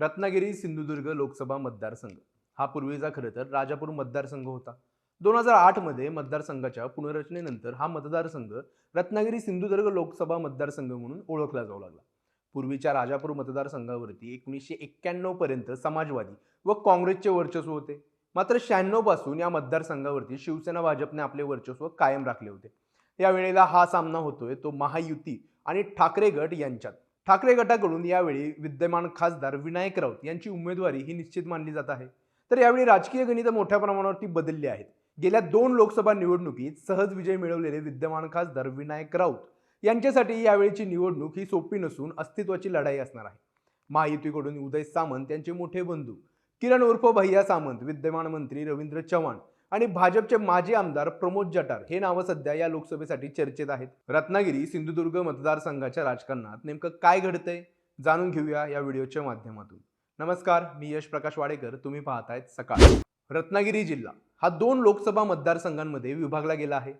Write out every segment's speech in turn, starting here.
रत्नागिरी सिंधुदुर्ग लोकसभा मतदारसंघ. हा पूर्वीचा खरं तर राजापूर मतदारसंघ होता. दोन हजार आठमध्ये मतदारसंघाच्या पुनर्रचनेनंतर हा मतदारसंघ रत्नागिरी सिंधुदुर्ग लोकसभा मतदारसंघ म्हणून ओळखला जाऊ लागला. पूर्वीच्या राजापूर मतदारसंघावरती एकोणीसशे एक्क्याण्णव पर्यंत समाजवादी व काँग्रेसचे वर्चस्व होते. मात्र शहाण्णवपासून या मतदारसंघावरती शिवसेना भाजपने आपले वर्चस्व कायम राखले होते. या वेळेला हा सामना होतोय तो महायुती आणि ठाकरे गट यांच्यात. ठाकरे गटाकडून यावेळी विद्यमान खासदार विनायक राऊत यांची उमेदवारी ही निश्चित मानली जात आहे. तर यावेळी राजकीय गणित मोठ्या प्रमाणावरती बदलली आहेत. गेल्या दोन लोकसभा निवडणुकीत सहज विजय मिळवलेले विद्यमान खासदार विनायक राऊत यांच्यासाठी यावेळीची निवडणूक ही सोपी नसून अस्तित्वाची लढाई असणार आहे. महायुतीकडून उदय सामंत यांचे मोठे बंधू किरण उर्फ भैया सामंत विद्यमान मंत्री रवींद्र चव्हाण आणि भाजपचे माजी आमदार प्रमोद जटार हे नावं सध्या या लोकसभेसाठी चर्चेत आहेत. रत्नागिरी सिंधुदुर्ग मतदारसंघाच्या राजकारणात नेमकं काय घडतंय जाणून घेऊया या व्हिडिओच्या माध्यमातून. नमस्कार मी यश प्रकाश वाडेकर. तुम्ही पाहतायत सकाळ. रत्नागिरी जिल्हा हा दोन लोकसभा मतदारसंघांमध्ये विभागला गेला आहे.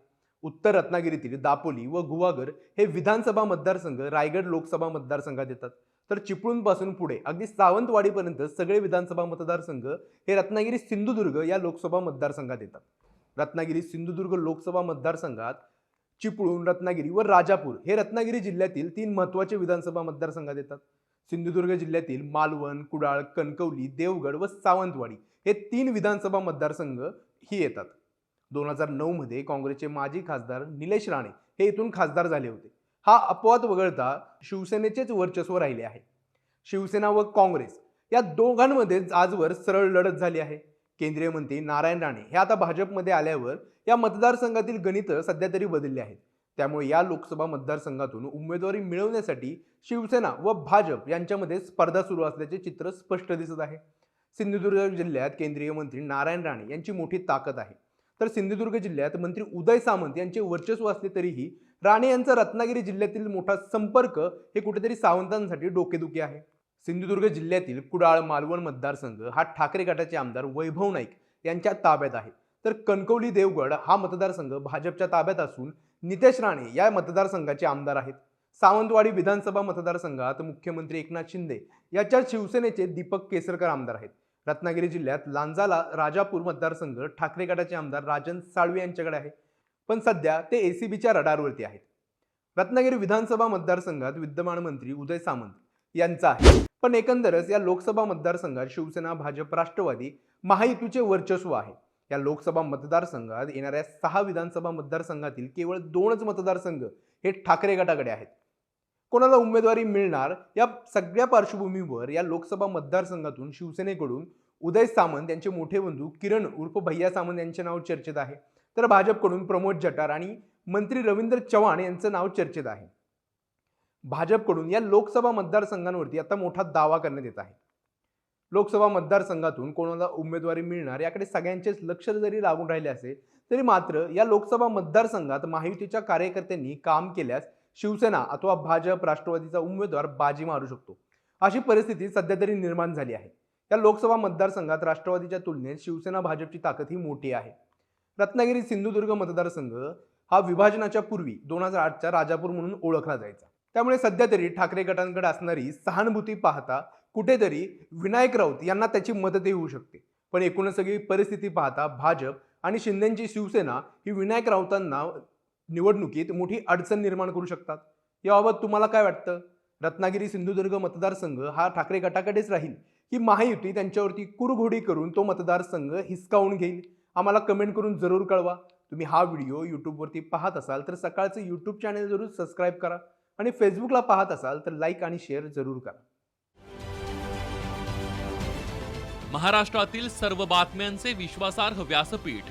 उत्तर रत्नागिरीतील दापोली व गुवागर हे विधानसभा मतदारसंघ रायगड लोकसभा मतदारसंघात येतात. तर चिपळूणपासून पुढे अगदी सावंतवाडीपर्यंत सगळे विधानसभा मतदारसंघ हे रत्नागिरी सिंधुदुर्ग या लोकसभा मतदारसंघात येतात. रत्नागिरी सिंधुदुर्ग लोकसभा मतदारसंघात चिपळूण रत्नागिरी व राजापूर हे रत्नागिरी जिल्ह्यातील तीन महत्त्वाचे विधानसभा मतदारसंघात येतात. सिंधुदुर्ग जिल्ह्यातील मालवण कुडाळ कणकवली देवगड व सावंतवाडी हे तीन विधानसभा मतदारसंघ ही येतात. दोन हजार नऊमध्ये काँग्रेसचे माजी खासदार निलेश राणे हे इथून खासदार झाले होते. हा अपवाद वगळता शिवसेनेचेच वर्चस्व राहिले आहे. शिवसेना व काँग्रेस या दोघांमध्ये आजवर सरळ लढत झाली आहे. केंद्रीय मंत्री नारायण राणे हे आता भाजपमध्ये आल्यावर या मतदारसंघातील गणित सध्या तरी बदलली आहेत. त्यामुळे या लोकसभा मतदारसंघातून उमेदवारी मिळवण्यासाठी शिवसेना व भाजप यांच्यामध्ये स्पर्धा सुरू असल्याचे चित्र स्पष्ट दिसत आहे. सिंधुदुर्ग जिल्ह्यात केंद्रीय मंत्री नारायण राणे यांची मोठी ताकद आहे. तर सिंधुदुर्ग जिल्ह्यात मंत्री उदय सामंत यांचे वर्चस्व असले तरीही राणे यांचा रत्नागिरी जिल्ह्यातील मोठा संपर्क हे कुठेतरी सावंतांसाठी डोकेदुखी आहे. सिंधुदुर्ग जिल्ह्यातील कुडाळ मालवण मतदारसंघ हा ठाकरे गटाचे आमदार वैभव नाईक यांच्या ताब्यात आहे. तर कणकवली देवगड हा मतदारसंघ भाजपच्या ताब्यात असून नितेश राणे या मतदारसंघाचे आमदार आहेत. सावंतवाडी विधानसभा मतदारसंघात मुख्यमंत्री एकनाथ शिंदे याच्या शिवसेनेचे दीपक केसरकर आमदार आहेत. रत्नागिरी जिल्ह्यात लांजाला राजापूर मतदारसंघ ठाकरे गटाचे आमदार राजन साळवे यांच्याकडे आहे. पण सध्या ते ए सी बीच्या रडारवरती आहेत. रत्नागिरी विधानसभा मतदारसंघात विद्यमान मंत्री उदय सामंत यांचा आहे. पण एकंदरच या लोकसभा मतदारसंघात शिवसेना भाजप राष्ट्रवादी महायुतीचे वर्चस्व आहे. या लोकसभा मतदारसंघात येणाऱ्या सहा विधानसभा मतदारसंघातील केवळ दोनच मतदारसंघ हे ठाकरे गटाकडे आहेत. कोणाला उमेदवारी मिळणार या सगळ्या पार्श्वभूमीवर या लोकसभा मतदारसंघातून शिवसेनेकडून उदय सामंत यांचे मोठे बंधू किरण उर्फ भैया सामंत यांचे नाव चर्चेत आहे. तर भाजपकडून प्रमोद जटार आणि मंत्री रवींद्र चव्हाण यांचं नाव चर्चेत आहे. भाजपकडून या लोकसभा मतदारसंघांवरती आता मोठा दावा करण्यात येत आहे. लोकसभा मतदारसंघातून कोणाला उमेदवारी मिळणार याकडे सगळ्यांचेच लक्ष जरी लागून राहिले असेल तरी मात्र या लोकसभा मतदारसंघात महायुतीच्या कार्यकर्त्यांनी काम केल्यास शिवसेना अथवा भाजप राष्ट्रवादीचा उमेदवार बाजी मारू शकतो. अशी परिस्थिती सध्या तरी निर्माण झाली आहे. या लोकसभा मतदारसंघात राष्ट्रवादीच्या तुलनेत शिवसेना भाजपची ताकद ही मोठी आहे. रत्नागिरी सिंधुदुर्ग मतदारसंघ हा विभाजनाच्या पूर्वी दोन हजार आठच्या राजापूर म्हणून ओळखला जायचा. त्यामुळे सध्या तरी ठाकरे गटांकडे असणारी सहानुभूती पाहता कुठेतरी विनायक राऊत यांना त्याची मदतही होऊ शकते. पण एकूणच सगळी परिस्थिती पाहता भाजप आणि शिंदेची शिवसेना ही विनायक राऊतांना निवडणुकीत मोठी अडचण निर्माण करू शकतात. याबाबत तुम्हाला काय वाटतं? रत्नागिरी सिंधुदुर्ग मतदारसंघ हा ठाकरे गटाकडेच राहील की महायुती त्यांच्यावरती कुरघोडी करून तो मतदारसंघ हिसकावून घेईल? आम्हाला कमेंट करून जरूर कळवा. तुम्ही हा व्हिडिओ यूट्यूबवरती पाहत असाल तर सकाळचं यूट्यूब चॅनल जरूर सबस्क्राईब करा आणि फेसबुकला पाहत असाल तर लाईक आणि शेअर जरूर करा. महाराष्ट्रातील सर्व बातम्यांचे विश्वासार्ह व्यासपीठ